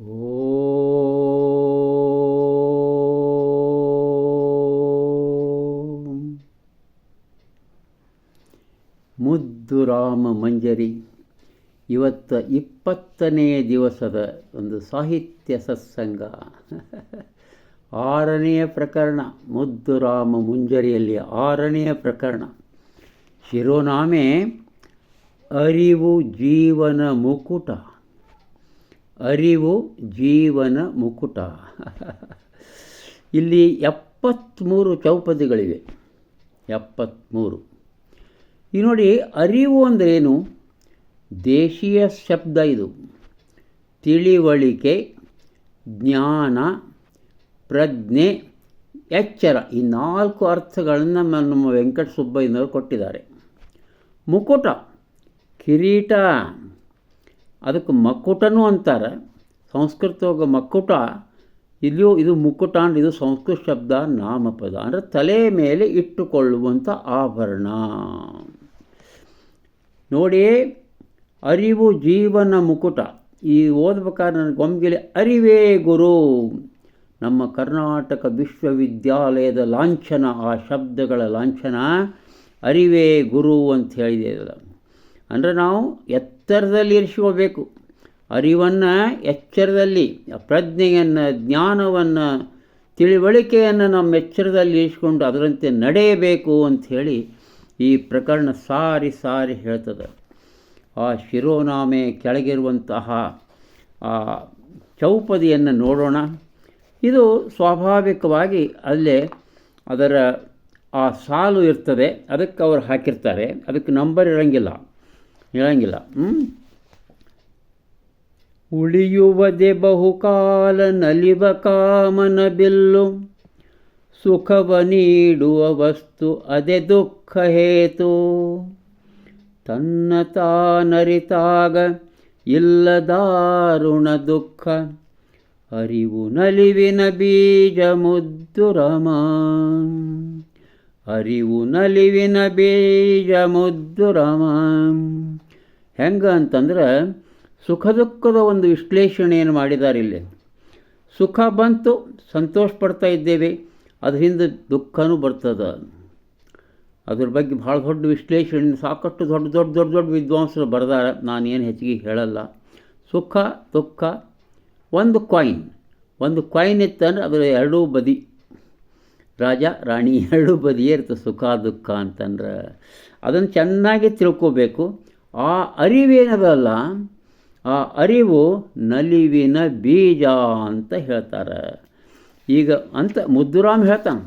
ಮುದ್ದು ರಾಮ ಮಂಜರಿ. ಇವತ್ತು ಇಪ್ಪತ್ತನೇ ದಿವಸದ ಒಂದು ಸಾಹಿತ್ಯ ಸತ್ಸಂಗ. ಆರನೆಯ ಪ್ರಕರಣ, ಮುದ್ದು ರಾಮ ಮುಂಜರಿಯಲ್ಲಿ ಆರನೆಯ ಪ್ರಕರಣ. ಶಿರೋನಾಮೆ ಅರಿವು ಜೀವನ ಮುಕುಟ. ಅರಿವು ಜೀವನ ಮುಕುಟ. ಇಲ್ಲಿ ಎಪ್ಪತ್ತ್ಮೂರು ಚೌಪದಿಗಳಿವೆ. ಎಪ್ಪತ್ತ್ಮೂರು ಈ ನೋಡಿ ಅರಿವು ಅಂದ್ರೇನು? ದೇಶೀಯ ಶಬ್ದ ಇದು. ತಿಳಿವಳಿಕೆ, ಜ್ಞಾನ, ಪ್ರಜ್ಞೆ, ಎಚ್ಚರ ಈ ನಾಲ್ಕು ಅರ್ಥಗಳನ್ನು ನಮ್ಮ ವೆಂಕಟ ಸುಬ್ಬಯ್ಯನವರು ಕೊಟ್ಟಿದ್ದಾರೆ. ಮುಕುಟ, ಕಿರೀಟ ಅದಕ್ಕೆ ಮಕ್ಕುಟನೂ ಅಂತಾರೆ. ಸಂಸ್ಕೃತವಾಗ ಮಕ್ಕುಟ ಇಲ್ಲಿಯೂ ಇದು ಮುಕುಟ ಅಂದರೆ ಇದು ಸಂಸ್ಕೃತ ಶಬ್ದ ನಾಮಪದ ಅಂದರೆ ತಲೆ ಮೇಲೆ ಇಟ್ಟುಕೊಳ್ಳುವಂಥ ಆಭರಣ. ನೋಡಿ, ಅರಿವು ಜೀವನ ಮುಕುಟ. ಈ ಓದ್ಬೇಕಾದ್ರೆ ನನಗೆ ಒಮ್ಮೆಲೆ ಅರಿವೇ ಗುರು. ನಮ್ಮ ಕರ್ನಾಟಕ ವಿಶ್ವವಿದ್ಯಾಲಯದ ಲಾಂಛನ, ಆ ಶಬ್ದಗಳ ಲಾಂಛನ ಅರಿವೇ ಗುರು ಅಂತ ಹೇಳಿದೆ ಅಂದರೆ ನಾವು ಎತ್ತರದಲ್ಲಿ ಇರಿಸ್ಕೋಬೇಕು ಅರಿವನ್ನು ಎಚ್ಚರದಲ್ಲಿ, ಪ್ರಜ್ಞೆಯನ್ನು, ಜ್ಞಾನವನ್ನು, ತಿಳಿವಳಿಕೆಯನ್ನು ನಮ್ಮ ಎಚ್ಚರದಲ್ಲಿ ಇರಿಸ್ಕೊಂಡು ಅದರಂತೆ ನಡೆಯಬೇಕು ಅಂಥೇಳಿ ಈ ಪ್ರಕರಣ ಸಾರಿ ಸಾರಿ ಹೇಳ್ತದೆ. ಆ ಶಿರೋನಾಮೆ ಕೆಳಗಿರುವಂತಹ ಆ ಚೌಪದಿಯನ್ನು ನೋಡೋಣ. ಇದು ಸ್ವಾಭಾವಿಕವಾಗಿ ಅಲ್ಲೇ ಅದರ ಆ ಸಾಲು ಇರ್ತದೆ. ಅದಕ್ಕೆ ಅವರು ಹಾಕಿರ್ತಾರೆ. ಅದಕ್ಕೆ ನಂಬರ್ ಇರೋಂಗಿಲ್ಲ. ಇರೋಂಗಿಲ್ಲ ಉಳಿಯುವುದೇ ಬಹುಕಾಲ ನಲಿವ ಕಾಮನ ಬಿಲ್ಲು ಸುಖವ ನೀಡುವ ವಸ್ತು ಅದೇ ದುಃಖ ಹೇತು. ತನ್ನ ತಾನರಿತಾಗ ಇಲ್ಲದಾರುಣ ದುಃಖ ಅರಿವು ನಲಿವಿನ ಬೀಜ ಮುದ್ದು ರಮ. ಅರಿವು ನಲಿವಿನ ಬೀಜ ಮುದ್ದು ರಮ. ಹೆಂಗ ಅಂತಂದ್ರೆ ಸುಖ ದುಃಖದ ಒಂದು ವಿಶ್ಲೇಷಣೆಯನ್ನು ಮಾಡಿದ್ದಾರೆ ಇಲ್ಲಿ. ಸುಖ ಬಂತು, ಸಂತೋಷ ಪಡ್ತಾ ಇದ್ದೇವೆ ಅದರಿಂದ ದುಃಖನೂ ಬರ್ತದೆ. ಅದ್ರ ಬಗ್ಗೆ ಭಾಳ ದೊಡ್ಡ ವಿಶ್ಲೇಷಣೆ, ಸಾಕಷ್ಟು ದೊಡ್ಡ ದೊಡ್ಡ ದೊಡ್ಡ ದೊಡ್ಡ ವಿದ್ವಾಂಸರು ಬರೆದಾರೆ ನಾನೇನು ಹೆಚ್ಚಿಗೆ ಹೇಳಲ್ಲ. ಸುಖ, ದುಃಖ, ಒಂದು ಕಾಯಿನ್ ಒಂದು ಕಾಯಿನ್ ಇತ್ತಂದ್ರೆ ಅದರ ಎರಡೂ ಬದಿ. ರಾಜ, ರಾಣಿ ಎರಡೂ ಬದಿಯೇ ಇರ್ತದೆ, ಸುಖ, ದುಃಖ ಅಂತಂದ್ರೆ. ಅದನ್ನು ಚೆನ್ನಾಗಿ ತಿಳ್ಕೋಬೇಕು. ಆ ಅರಿವೇನದಲ್ಲ, ಆ ಅರಿವು ನಲಿವಿನ ಬೀಜ ಅಂತ ಹೇಳ್ತಾರೆ. ಈಗ ಅಂತ ಮುದ್ದುರಾಮ್ ಹೇಳ್ತಾನೆ,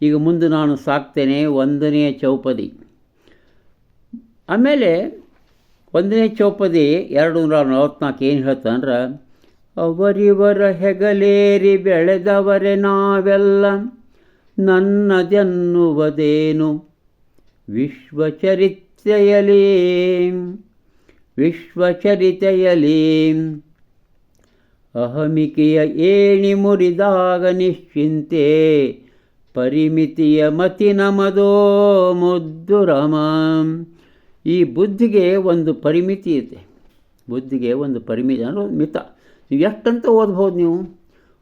ಈಗ ಮುಂದೆ ನಾನು ಸಾಕ್ತೇನೆ ಒಂದನೇ ಚೌಪದಿ. ಆಮೇಲೆ ಒಂದನೇ ಚೌಪದಿ ಎರಡು ನೂರ ನಲವತ್ನಾಲ್ಕು ಏನು ಹೇಳ್ತಾನಂದ್ರೆ ಅವರಿವರ ಹೆಗಲೇರಿ ಬೆಳೆದವರೆ ನಾವೆಲ್ಲ, ನನ್ನದೆನ್ನುವುದೇನು ವಿಶ್ವಚರಿತ್ರೆಯಲಿ ವಿಶ್ವಚರಿತೆಯಲಿ ಅಹಮಿಕೆಯ ಏಣಿ ಮುರಿದಾಗ ನಿಶ್ಚಿಂತೆ, ಪರಿಮಿತಿಯ ಮತಿ ನಮದೋ ಮುದ್ದುರಮ. ಈ ಬುದ್ಧಿಗೆ ಒಂದು ಪರಿಮಿತಿ ಇದೆ. ಬುದ್ಧಿಗೆ ಒಂದು ಪರಿಮಿತಿ ಅಂದರೆ ಮಿತ. ನೀವು ಎಷ್ಟಂತ ಓದ್ಬೋದು ನೀವು?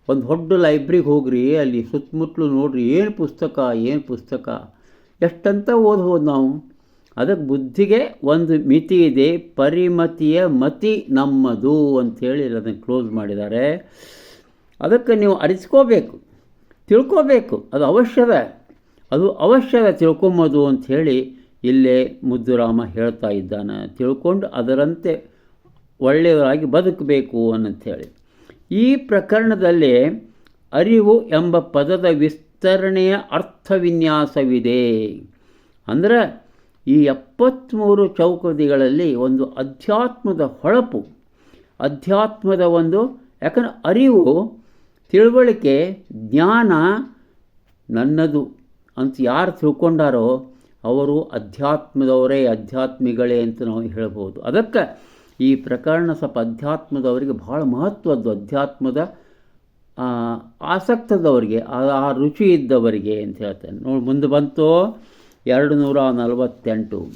ಒಂದು ದೊಡ್ಡ ಲೈಬ್ರಿಗೆ ಹೋಗ್ರಿ, ಅಲ್ಲಿ ಸುತ್ತಮುತ್ತಲು ನೋಡ್ರಿ, ಏನು ಪುಸ್ತಕ ಏನು ಪುಸ್ತಕ? ಎಷ್ಟಂತ ಓದ್ಬೋದು ನಾವು? ಅದಕ್ಕೆ ಬುದ್ಧಿಗೆ ಒಂದು ಮಿತಿ ಇದೆ, ಪರಿಮತಿಯ ಮತಿ ನಮ್ಮದು ಅಂಥೇಳಿ ಅದನ್ನು ಕ್ಲೋಸ್ ಮಾಡಿದ್ದಾರೆ. ಅದಕ್ಕೆ ನೀವು ಅರಿಸ್ಕೋಬೇಕು ತಿಳ್ಕೋಬೇಕು, ಅದು ಅವಶ್ಯದ ಅದು ಅವಶ್ಯದ ತಿಳ್ಕೊಂಬೋದು ಅಂಥೇಳಿ ಇಲ್ಲೇ ಮುದ್ದುರಾಮ ಹೇಳ್ತಾ ಇದ್ದಾನೆ. ತಿಳ್ಕೊಂಡು ಅದರಂತೆ ಒಳ್ಳೆಯವರಾಗಿ ಬದುಕಬೇಕು ಅನ್ನಂಥೇಳಿ ಈ ಪ್ರಕರಣದಲ್ಲಿ ಅರಿವು ಎಂಬ ಪದದ ವಿಸ್ತರಣೆಯ ಅರ್ಥವಿನ್ಯಾಸವಿದೆ. ಅಂದರೆ ಈ ಎಪ್ಪತ್ತ್ಮೂರು ಚೌಕದಿಗಳಲ್ಲಿ ಒಂದು ಅಧ್ಯಾತ್ಮದ ಹೊಳಪು, ಅಧ್ಯಾತ್ಮದ ಒಂದು ಯಾಕಂದರೆ ಅರಿವು, ತಿಳುವಳಿಕೆ, ಜ್ಞಾನ ನನ್ನದು ಅಂತ ಯಾರು ತಿಳ್ಕೊಂಡಾರೋ ಅವರು ಅಧ್ಯಾತ್ಮದವರೇ, ಅಧ್ಯಾತ್ಮಿಗಳೇ ಅಂತ ನಾವು ಹೇಳ್ಬೋದು. ಅದಕ್ಕೆ ಈ ಪ್ರಕರಣ ಸ್ವಲ್ಪ ಅಧ್ಯಾತ್ಮದವರಿಗೆ ಭಾಳ ಮಹತ್ವದ್ದು, ಅಧ್ಯಾತ್ಮದ ಆಸಕ್ತದವರಿಗೆ ಆ ರುಚಿ ಇದ್ದವರಿಗೆ ಅಂತ ಹೇಳ್ತೇನೆ. ನೋಡಿ, ಮುಂದೆ ಬಂತು. ಎರಡು ನೂರ ನಲವತ್ತೆಂಟು.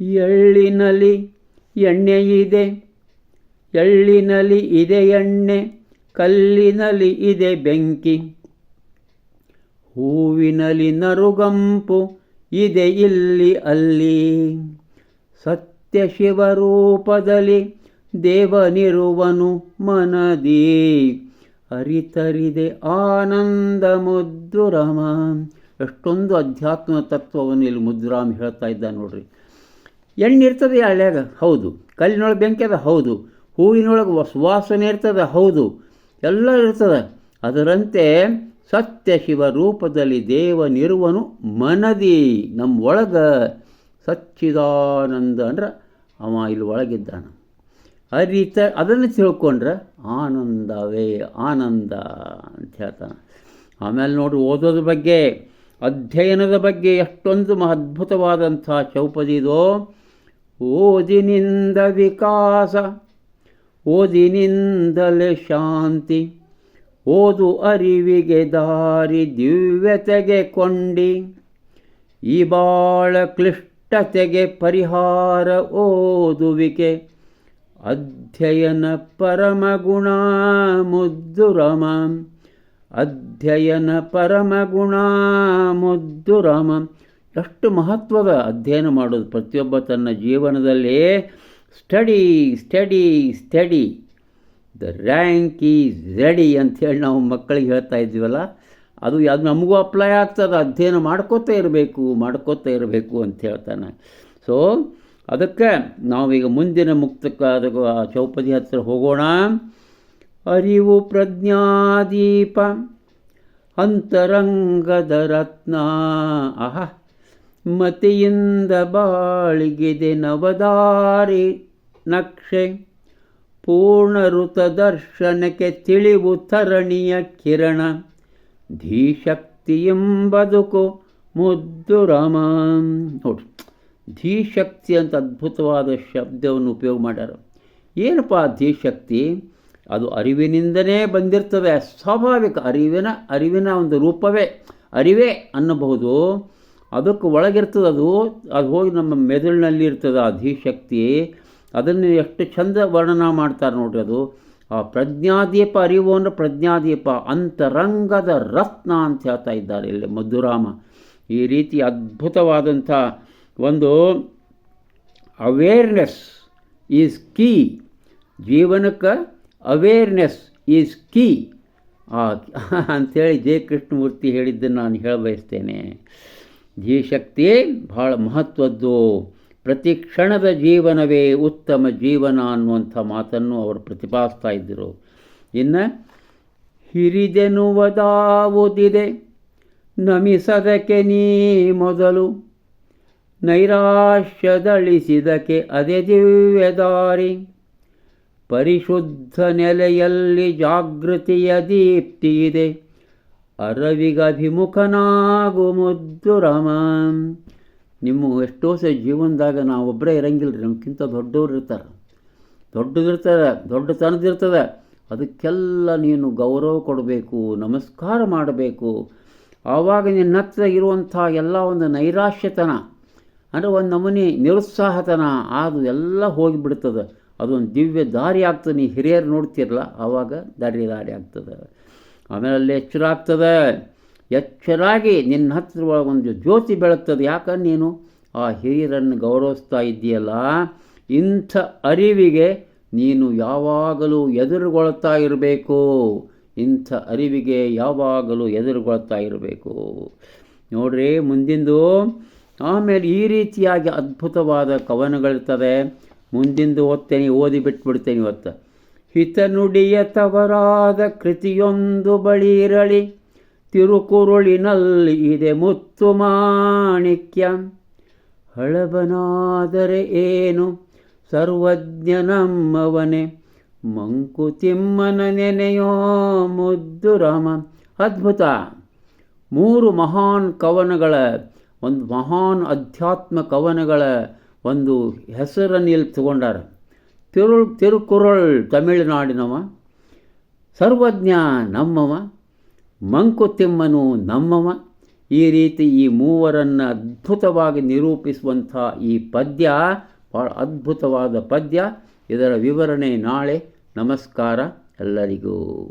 ಎಳ್ಳಿನಲ್ಲಿ ಎಣ್ಣೆ ಇದೆ ಎಳ್ಳಿನಲ್ಲಿ ಇದೆ ಎಣ್ಣೆ ಕಲ್ಲಿನಲ್ಲಿ ಇದೆ ಬೆಂಕಿ. ಹೂವಿನಲ್ಲಿ ನರುಗಂಪು ಇದೆ ಇಲ್ಲಿ ಅಲ್ಲಿ. ಸತ್ಯ ಶಿವರೂಪದಲ್ಲಿ ದೇವನಿರುವನು ಮನದಿ. ಅರಿತರಿದೆ ಆನಂದ ಮುದ್ದುರಾಮ ಎಷ್ಟೊಂದು ಅಧ್ಯಾತ್ಮ ತತ್ವವನ್ನು ಇಲ್ಲಿ ಮುದ್ರಾಮ್ ಹೇಳ್ತಾ ಇದ್ದ ನೋಡ್ರಿ. ಎಣ್ಣಿರ್ತದೆ ಹಳ್ಳ್ಯಾಗ ಹೌದು. ಕಲ್ಲಿನೊಳಗೆ ಬೆಂಕಿ ಅದ? ಹೌದು. ಹೂವಿನೊಳಗೆ ಸುವಾಸನೆ ಇರ್ತದೆ? ಹೌದು. ಎಲ್ಲ ಇರ್ತದೆ. ಅದರಂತೆ ಸತ್ಯ ಶಿವ ರೂಪದಲ್ಲಿ ದೇವನಿರುವನು ಮನದಿ ನಮ್ಮ ಒಳಗೆ ಸಚ್ಚಿದಾನಂದ ಅಂದ್ರೆ ಅವ ಇಲ್ಲಿ ಒಳಗಿದ್ದಾನ. ಅರಿತ, ಅದನ್ನು ತಿಳ್ಕೊಂಡ್ರೆ ಆನಂದವೇ ಆನಂದ ಅಂತ ಹೇಳ್ತಾನೆ. ಆಮೇಲೆ ನೋಡಿ ಓದೋದ್ರ ಬಗ್ಗೆ ಅಧ್ಯಯನದ ಬಗ್ಗೆ ಎಷ್ಟೊಂದು ಮಹದ್ಭುತವಾದಂಥ ಚೌಪದಿದೋ? ಓದಿನಿಂದ ವಿಕಾಸ, ಓದಿನಿಂದಲೇ ಶಾಂತಿ, ಓದು ಅರಿವಿಗೆ ದಾರಿ ದಿವ್ಯತೆಗೆ ಕೊಂಡಿ, ಈ ಬಾಳ ಕ್ಲಿಷ್ಟತೆಗೆ ಪರಿಹಾರ ಓದುವಿಕೆ, ಅಧ್ಯಯನ ಪರಮಗುಣ ಮುದ್ದುರಮ. ಅಧ್ಯಯನ ಪರಮಗುಣ ಮುದ್ದುರಮ ಎಷ್ಟು ಮಹತ್ವದ ಅಧ್ಯಯನ ಮಾಡೋದು ಪ್ರತಿಯೊಬ್ಬ ತನ್ನ ಜೀವನದಲ್ಲಿ. Study study study. The rank is ready ಅಂಥೇಳಿ ನಾವು ಮಕ್ಕಳಿಗೆ ಹೇಳ್ತಾ ಇದ್ದೀವಲ್ಲ, ಅದು ಅದು ನಮಗೂ ಅಪ್ಲೈ ಆಗ್ತದೆ, ಅಧ್ಯಯನ ಮಾಡ್ಕೋತಾ ಇರಬೇಕು ಮಾಡ್ಕೋತಾ ಇರಬೇಕು ಅಂತ ಹೇಳ್ತಾನೆ. ಸೊ ಅದಕ್ಕೆ ನಾವೀಗ ಮುಂದಿನ ಮುಕ್ತಕ್ಕಾದ ಚೌಪದಿ ಹತ್ತಿರ ಹೋಗೋಣ. ಅರಿವು ಪ್ರಜ್ಞಾದೀಪ. ಅಂತರಂಗದ ರತ್ನ ಅಹ. ಮತಿಯಿಂದ ಬಾಳಿಗಿದೆ ನವದಾರಿ ನಕ್ಷೆ. ಪೂರ್ಣ ಋತ ದರ್ಶನಕ್ಕೆ ತಿಳಿವು ತರಣಿಯ ಕಿರಣ. ಧೀಶಕ್ತಿ ಎಂಬದುಕು ಮುದ್ದು ರಾಮ. ನೋಡಿ. ಧೀಶಕ್ತಿ ಅಂತ ಅದ್ಭುತವಾದ ಶಬ್ದವನ್ನು ಉಪಯೋಗ ಮಾಡ್ಯಾರ. ಏನಪ್ಪ ಧೀಶಕ್ತಿ? ಅದು ಅರಿವಿನಿಂದನೇ ಬಂದಿರ್ತದೆ ಸ್ವಾಭಾವಿಕ ಅರಿವಿನ ಅರಿವಿನ ಒಂದು ರೂಪವೇ. ಅರಿವೇ ಅನ್ನಬಹುದು. ಅದಕ್ಕೆ ಒಳಗಿರ್ತದೆ ಅದು. ಅದು ಹೋಗಿ ನಮ್ಮ ಮೆದುಳಿನಲ್ಲಿ ಇರ್ತದೆ ಅಧಿಶಕ್ತಿ. ಧೀಶಕ್ತಿ ಅದನ್ನು ಎಷ್ಟು ಚಂದ ವರ್ಣನ ಮಾಡ್ತಾರೆ ನೋಡ್ರಿ ಅದು. ಆ ಪ್ರಜ್ಞಾದೀಪ ಅರಿವು ಅಂದರೆ ಪ್ರಜ್ಞಾದೀಪ. ಅಂತರಂಗದ ರತ್ನ ಅಂತ ಹೇಳ್ತಾ ಇದ್ದಾರೆ ಇಲ್ಲಿ ಮಧುರಾಮ. ಈ ರೀತಿ ಅದ್ಭುತವಾದಂಥ ಒಂದು ಅವೇರ್ನೆಸ್ ಈಸ್ ಕೀ ಜೀವನಕ್ಕೆ ಅವೇರ್ನೆಸ್ ಈಸ್ ಕೀ ಅಂಥೇಳಿ ಜಯ ಕೃಷ್ಣಮೂರ್ತಿ ಹೇಳಿದ್ದನ್ನು ನಾನು ಹೇಳಬಯಸ್ತೇನೆ ಜೀವಶಕ್ತಿ ಶಕ್ತಿ ಭಾಳ ಮಹತ್ವದ್ದು. ಪ್ರತಿ ಕ್ಷಣದ ಜೀವನವೇ ಉತ್ತಮ ಜೀವನ ಅನ್ನುವಂಥ ಮಾತನ್ನು ಅವರು ಪ್ರತಿಪಾದಿಸ್ತಾ ಇದ್ದರು. ಇನ್ನು ಹಿರಿದೆನುವುದಾವುದಿದೆ ನಮಿಸದಕ್ಕೆ ನೀ ಮೊದಲು. ನೈರಾಶ್ಯದಳಿಸಿದಕ್ಕೆ ಅದೇ ದಿವ್ಯದಾರಿ. ಪರಿಶುದ್ಧ ನೆಲೆಯಲ್ಲಿ ಜಾಗೃತಿಯ ದೀಪ್ತಿಯಿದೆ ಅರವಿಗಭಿಮುಖನಾಗು ಮುದ್ದು ರಾಮ ನಿಮ್ಮ ಎಷ್ಟೋ ಸ ಜೀವನದಾಗ ನಾವು ಒಬ್ಬರೇ ಇರಂಗಿಲ್ಲ ರೀ ನಮ್ಗಿಂತ ದೊಡ್ಡವ್ರು ಇರ್ತಾರೆ. ದೊಡ್ಡದಿರ್ತದೆ, ದೊಡ್ಡತನದಿರ್ತದೆ. ಅದಕ್ಕೆಲ್ಲ ನೀನು ಗೌರವ ಕೊಡಬೇಕು, ನಮಸ್ಕಾರ ಮಾಡಬೇಕು. ಆವಾಗ ನಿನ್ನ ಹತ್ರ ಇರುವಂಥ ಎಲ್ಲ ಒಂದು ನೈರಾಶ್ಯತನ, ಅಂದರೆ ಒಂದು ನಮೂನಿ ನಿರುತ್ಸಾಹತನ, ಅದು ಎಲ್ಲ ಹೋಗಿಬಿಡ್ತದೆ. ಅದೊಂದು ದಿವ್ಯ ದಾರಿ ಆಗ್ತದೆ. ನೀ ಹಿರಿಯರು ನೋಡ್ತಿರಲ್ಲ ಆವಾಗ ದಾರಿ ದಾರಿ ಆಗ್ತದೆ. ಆಮೇಲೆ ಅಲ್ಲಿ ಎಚ್ಚರ ಆಗ್ತದೆ. ಎಚ್ಚರಾಗಿ ನಿನ್ನ ಹತ್ತಿರ ಒಂದು ಜ್ಯೋತಿ ಬೆಳಗ್ತದೆ. ಯಾಕಂದ್ರೆ ನೀನು? ಆ ಹಿರಿಯರನ್ನು ಗೌರವಿಸ್ತಾ ಇದ್ದೀಯಲ್ಲ. ಇಂಥ ಅರಿವಿಗೆ ನೀನು ಯಾವಾಗಲೂ ಎದುರುಗೊಳ್ತಾ ಇರಬೇಕು. ಇಂಥ ಅರಿವಿಗೆ ಯಾವಾಗಲೂ ಎದುರುಗೊಳ್ತಾ ಇರಬೇಕು. ನೋಡ್ರಿ, ಮುಂದಿಂದು ಆಮೇಲೆ ಈ ರೀತಿಯಾಗಿ ಅದ್ಭುತವಾದ ಕವನಗಳಿರ್ತದೆ. ಮುಂದಿಂದು ಓದ್ತೇನೆ ಓದಿ ಬಿಟ್ಬಿಡ್ತೇನೆ ಇವತ್ತು. ಹಿತನುಡಿಯ ತವರಾದ ಕೃತಿಯೊಂದು ಬಳಿರಳಿ ತಿರುಕುರುಳಿನಲ್ಲಿ ಇದೆ ಮುತ್ತು ಮಾಣಿಕ್ಯ. ಹಳಬನಾದರೆ ಏನು? ಸರ್ವಜ್ಞ ನಮ್ಮವನೇ. ಮಂಕುತಿಮ್ಮನ ನೆನೆಯೋ ಮುದ್ದು ರಾಮ. ಅದ್ಭುತ! ಮೂರು ಮಹಾನ್ ಕವನಗಳ, ಒಂದು ಮಹಾನ್ ಅಧ್ಯಾತ್ಮ ಕವನಗಳ ಒಂದು ಹೆಸರನ್ನು ಇಲ್ಲಿ ತಗೊಂಡಾರ? ತಿರು ತಿರುಕುರಳ್ ತಮಿಳುನಾಡಿನವ, ಸರ್ವಜ್ಞ ನಮ್ಮವ, ಮಂಕುತಿಮ್ಮನು ನಮ್ಮವ, ಈ ರೀತಿ ಈ ಮೂವರನ್ನು ಅದ್ಭುತವಾಗಿ ನಿರೂಪಿಸುವಂಥ ಈ ಪದ್ಯ ಭಾಳ ಅದ್ಭುತವಾದ ಪದ್ಯ. ಇದರ ವಿವರಣೆ ನಾಳೆ. ನಮಸ್ಕಾರ ಎಲ್ಲರಿಗೂ.